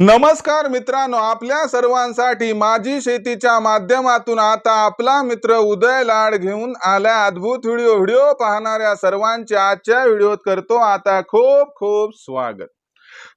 नमस्कार मित्रांनो आपल्या सर्वांसाठी माझी शेतीच्या माध्यमातून आता आपला मित्र उदय लाड घेऊन आल्या अद्भुत व्हिडिओ. व्हिडिओ पाहणाऱ्या सर्वांचे आजच्या व्हिडिओत करतो आता खूप खूप स्वागत.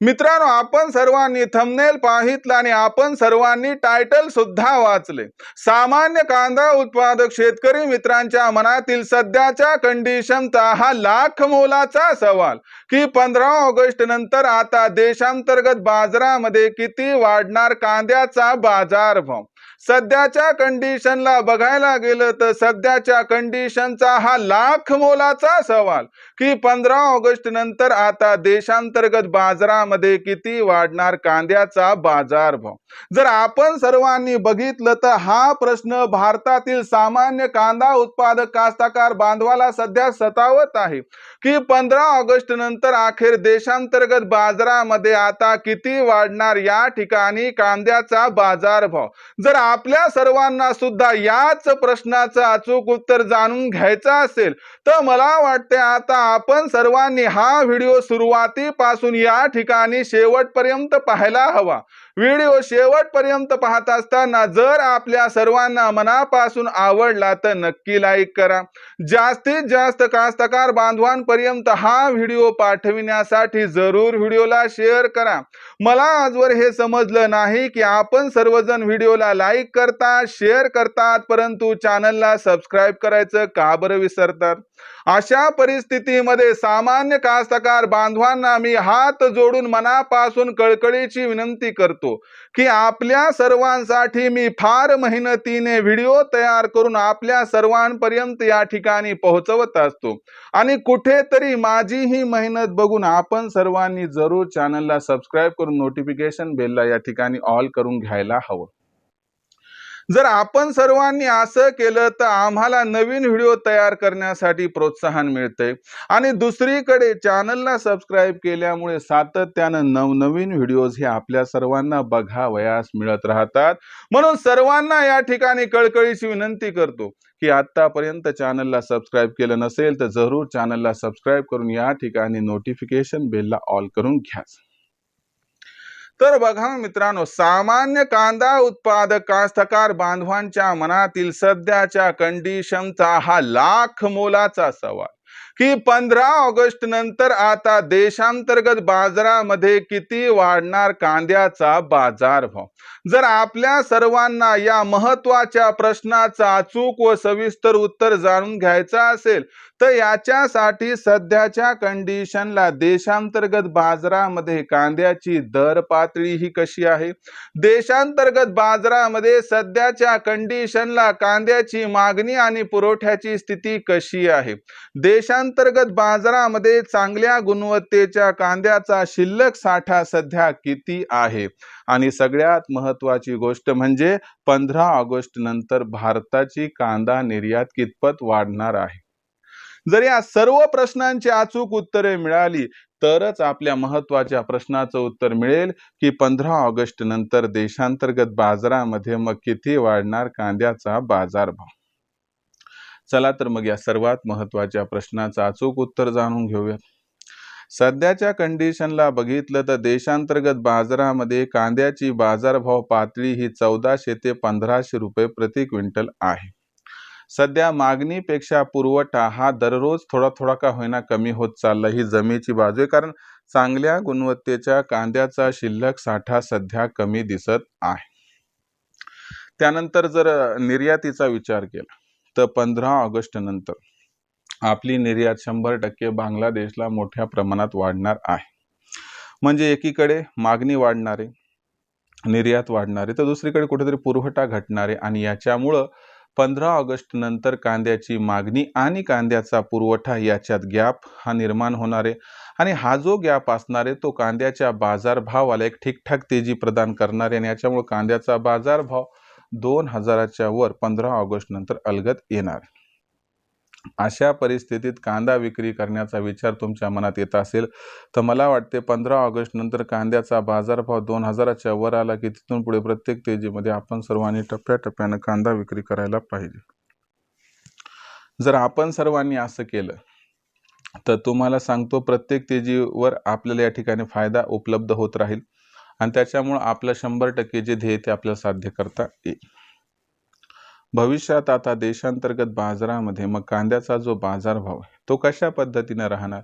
मित्रांनो आपण सर्वांनी थंबनेल पाहितलं आणि आपण सर्वांनी टायटल सुद्धा वाचले. सामान्य कांदा उत्पादक शेतकरी मित्रांच्या मनातील सध्याच्या कंडिशनचा हा लाख मोलाचा सवाल. की पंधरा ऑगस्ट नंतर आता देशांतर्गत बाजारामध्ये किती वाढणार कांद्याचा बाजारभाव? सध्याच्या कंडिशनला बघायला गेलं तर सध्याच्या कंडिशनचा हा लाख मोलाचा सवाल की पंधरा ऑगस्ट नंतर आता देशांतर्गत बाजारामध्ये किती वाढणार कांद्याचा बाजारभाव? जर आपण सर्वांनी बघितलं तर हा प्रश्न भारतातील सामान्य कांदा उत्पादक कास्तकार बांधवाला सध्या सतावत आहे की पंधरा ऑगस्ट नंतर अखेर देशांतर्गत बाजारामध्ये आता किती वाढणार या ठिकाणी कांद्याचा बाजारभाव? जर आपल्या सर्वांना सुद्धा याच प्रश्नाचं अचूक उत्तर जाणून घ्यायचं असेल तर मला वाटते आता आपण सर्वांनी हा व्हिडिओ सुरुवातीपासून या ठिकाणी शेवटपर्यंत पाहायला हवा. व्हिडिओ शेवटपर्यंत पाहत असताना जर आपल्या सर्वांना मनापासून आवडला तर नक्की लाईक करा. जास्तीत जास्त कास्तकार बांधवांपर्यंत हा व्हिडिओ पाठविण्यासाठी जरूर व्हिडिओला शेअर करा. मला आजवर हे समजलं नाही की आपण सर्वजण व्हिडिओला लाईक करतात शेअर करतात परंतु चॅनलला सबस्क्राईब करायचं का बरं विसरतात? अशा परिस्थितीमध्ये सामान्य कास्तकार बांधवांना मी हात जोडून मनापासून कळकळीची विनंती करतो की आपल्या सर्वांसाठी मी फार मेहनतीने व्हिडिओ तयार करून आपल्या सर्वांपर्यंत या ठिकाणी पोहोचवत असतो. आणि कुठेतरी माझी ही मेहनत बघून आपण सर्वांनी जरूर चॅनलला सबस्क्राईब करून नोटिफिकेशन बेलला या ठिकाणी ऑल करून घ्यायला हवं. जर आपण सर्वांनी असं केलं तर आम्हाला नवीन व्हिडिओ तयार करण्यासाठी प्रोत्साहन मिळते. आणि दुसरीकडे चॅनलला सबस्क्राईब केल्यामुळे सातत्यानं नवनवीन व्हिडिओज हे आपल्या सर्वांना बघावयास मिळत राहतात. म्हणून सर्वांना या ठिकाणी कळकळीची विनंती करतो की आतापर्यंत चॅनलला सबस्क्राईब केलं नसेल तर जरूर चॅनलला सबस्क्राईब करून या ठिकाणी नोटिफिकेशन बेलला ऑल करून घ्या. तर बघा मित्रांनो सामान्य कांदा उत्पादक कास्तकार बांधवांच्या मनातील सध्याच्या कंडिशनचा हा लाख मोलाचा सवाल. की पंधरा ऑगस्ट नंतर आता देशांतर्गत बाजारामध्ये किती वाढणार कांद्याचा बाजारभाव? जर आपल्या सर्वांना या महत्त्वाच्या प्रश्नाचं अचूक व सविस्तर उत्तर जाणून घ्यायचं असेल तर याच्यासाठी सध्याच्या कंडिशनला देशांतर्गत बाजारामध्ये कांद्याची दर पातळी ही कशी आहे? देशांतर्गत बाजारामध्ये सध्याच्या कंडिशनला कांद्याची मागणी आणि पुरवठ्याची स्थिती कशी आहे? देश देशांतर्गत बाजारामध्ये चांगल्या गुणवत्तेच्या कांद्याचा शिल्लक साठा सध्या किती आहे? आणि सगळ्यात महत्वाची गोष्ट म्हणजे पंधरा ऑगस्ट नंतर भारताची कांदा निर्यात कितपत वाढणार आहे? जर या सर्व प्रश्नांची अचूक उत्तरे मिळाली तरच आपल्या महत्त्वाच्या प्रश्नाचं उत्तर मिळेल की पंधरा ऑगस्ट नंतर देशांतर्गत बाजारामध्ये मग किती वाढणार कांद्याचा बाजारभाव? चला तर मग या सर्वात महत्त्वाच्या प्रश्नाचं अचूक उत्तर जाणून घेऊयात. सध्याच्या कंडिशनला बघितलं तर देशांतर्गत बाजारामध्ये कांद्याची बाजारभाव पातळी ही चौदाशे ते पंधराशे रुपये प्रति क्विंटल आहे. सध्या मागणीपेक्षा पुरवठा हा दररोज थोडा थोडा का होईना कमी होत चालला. ही जमेची बाजू आहे कारण चांगल्या गुणवत्तेच्या कांद्याचा शिल्लक साठा सध्या कमी दिसत आहे. त्यानंतर जर निर्यातीचा विचार केला तर पंधरा ऑगस्ट नंतर. आपली निर्यात शंभर टक्के बांगलादेशला मोठ्या प्रमाणात वाढणार आहे. म्हणजे एकीकडे मागणी वाढणारे निर्यात वाढणारे तर दुसरीकडे कुठेतरी पुरवठा घटणारे आणि याच्यामुळं पंधरा ऑगस्ट नंतर कांद्याची मागणी आणि कांद्याचा पुरवठा याच्यात गॅप हा निर्माण होणार आहे आणि हा जो गॅप असणार आहे तो कांद्याच्या बाजारभावाला एक ठीकठाक तेजी प्रदान करणार आहे आणि याच्यामुळे कांद्याचा बाजारभाव दोन हजाराच्या वर पंधरा ऑगस्ट नंतर अलगत येणार. अशा परिस्थितीत कांदा विक्री करण्याचा विचार तुमच्या मनात येत असेल तर मला वाटते पंधरा ऑगस्ट नंतर कांद्याचा बाजारभाव दोन हजाराच्या वर आला की तिथून पुढे प्रत्येक तेजीमध्ये आपण सर्वांनी टप्प्याटप्प्यानं कांदा विक्री करायला पाहिजे. जर आपण सर्वांनी असं केलं तर तुम्हाला सांगतो प्रत्येक तेजीवर आपल्याला या ठिकाणी फायदा उपलब्ध होत राहील. आणि त्याच्यामुळं आपलं शंभर टक्के जे ध्येय ते आपल्याला साध्य करता येईल भविष्यात आता देशांतर्गत बाजारामध्ये मग कांद्याचा जो बाजारभाव आहे तो कशा पद्धतीने राहणार?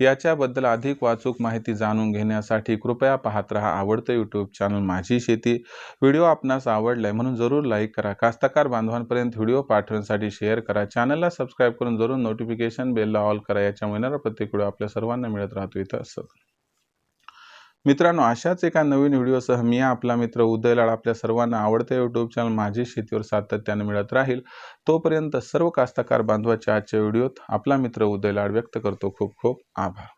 याच्याबद्दल अधिक वाचूक माहिती जाणून घेण्यासाठी कृपया पाहत राहा आवडतं यूट्यूब चॅनल माझी शेती. व्हिडिओ आपणास आवडलाय म्हणून जरूर लाईक करा. कास्तकार बांधवांपर्यंत व्हिडिओ पाठवण्यासाठी शेअर करा. चॅनलला सबस्क्राईब करून जरूर नोटिफिकेशन बेलला ऑल करा. याच्या येणारा प्रत्येक व्हिडिओ आपल्या सर्वांना मिळत राहतो. इथं असं. मित्रांनो अशाच एका नवीन व्हिडिओसह मी आपला मित्र उदय लाड आपल्या सर्वांना आवडते यूट्यूब चॅनल माझी शेतीवर सातत्याने मिळत राहील. तोपर्यंत सर्व कास्तकार बांधवाच्या आजच्या व्हिडिओत आपला मित्र उदय लाड व्यक्त करतो. खूप खूप आभार.